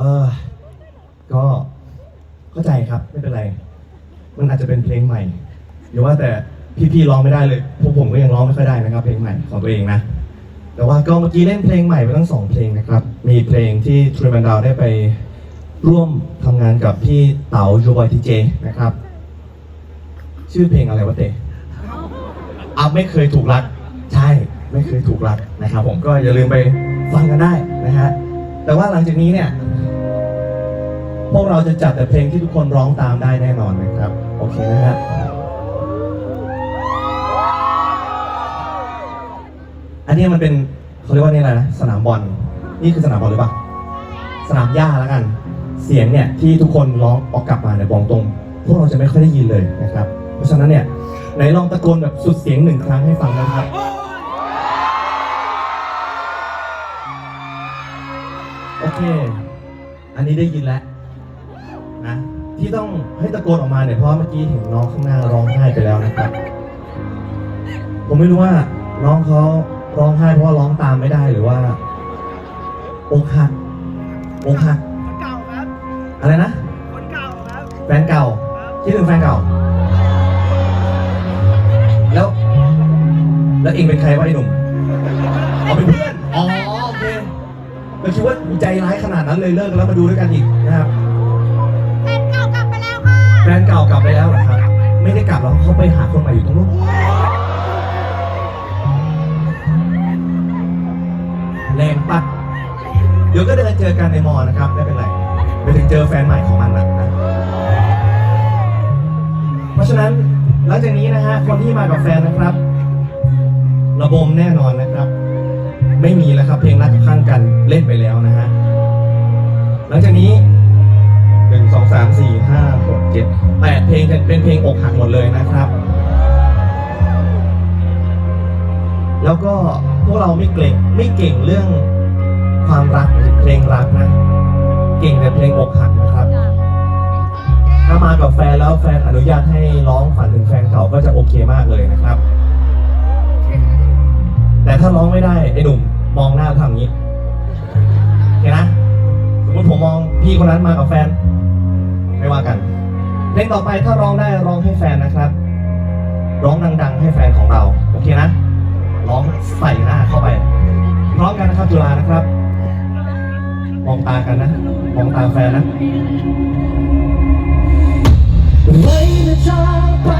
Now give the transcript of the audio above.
เออก็เข้าใจครับไม่เป็นไร มันอาจจะเป็นเพลงใหม่หรือว่าแต่พี่ๆร้องไม่ได้เลยพวกผมก็ยังร้องไม่ค่อยได้นะครับ เพลงใหม่ของตัวเองนะ แต่ว่าก็เมื่อกี้เล่นเพลงใหม่ไปทั้งสองเพลงนะครับ มีเพลงที่ทรีมันดาวได้ไปร่วมทำงานกับพี่เต๋าจูบอยทีเจนะครับ ชื่อเพลงอะไรวะเต๋อัพไม่เคยถูกรัก ใช่ไม่เคยถูกรักนะครับ ผมก็อย่าลืมไปฟังกันได้นะฮะแต่ว่าหลังจากนี้เนี่ย พวกเราจะจัดแต่เพลงที่ทุกคนร้องตามได้แน่นอนนะครับ โอเคนะฮะอันนี้มันเป็นเขาเรียกว่านี่อะไรนะสนามบอลนี่คือสนามบอลหรือเปล่าสนามหญ้าแล้วกัน เสียงเนี่ยที่ทุกคนร้องออกกลับมาเนี่ยบอกตรง พวกเราจะไม่ค่อยได้ยินเลยนะครับ เพราะฉะนั้นเนี่ยไหนลองตะโกนแบบสุดเสียงหนึ่งครั้งให้ฟังนะครับโอเค อันนี้ได้ยินแล้ว นะที่ต้องให้ตะโกนออกมาเนี่ยเพราะเมื่อกี้เห็นน้องข้างหน้าร้องไห้ไปแล้วนะครับ ผมไม่รู้ว่าน้องเขาร้องไห้เพราะว่าร้องตามไม่ได้หรือว่าอกหักอกหักคนเก่าครับ อะไรนะ คนเก่าครับแฟนเก่าคิดถึงแฟนเก่า แล้ว แล้วเองเป็นใครวะไอ้หนุ่มอ๋อเป็นเพื่อน อ๋อโอเคเราคิดว่าใจร้ายขนาดนั้นเลยเลิกกันแล้วมาดูด้วยกันอีกนะครับ นเก่ากลับไปแล้วเหรอครับ ไม่ได้กลับหรอกเขาไปหาคนใหม่อยู่ตรงนู้นแรงปะเดี๋ยวก็เดินเจอกันในมอนะครับไม่เป็นไรไปถึงเจอแฟนใหม่ของมันนะนะเพราะฉะนั้นหลังจากนี้นะฮะคนที่มากับแฟนนะครับ ระบมแน่นอนนะครับ ไม่มีแล้วครับเพลงรักข้างกันเล่นไปแล้วนะฮะหลังจากนี้ งจะเป็นเพลงอกหักหมดเลยนะครับ แล้วก็พวกเราไม่เก่งไม่เก่งเรื่องความรักเพลงรักนะ เก่งแต่เพลงอกหักนะครับ ถ้ามากับแฟนแล้วแฟนอนุญาตให้ร้องฝันถึงแฟนเก่าก็จะโอเคมากเลยนะครับ แต่ถ้าร้องไม่ได้ไอ้หนุ่มมองหน้าทำอย่างนี้โอเคนะสมมติผมมองพี่คนนั้นมากับแฟน ไม่ว่ากัน เพลงต่อไปถ้าร้องได้ร้องให้แฟนนะครับ ร้องดัง ๆ ให้แฟนของเรา โอเคนะ ร้องใส่หน้าเข้าไป พร้อมกันนะครับจุฬานะครับ มองตากันนะ มองตาแฟนนะไว้นะจ๊ะไป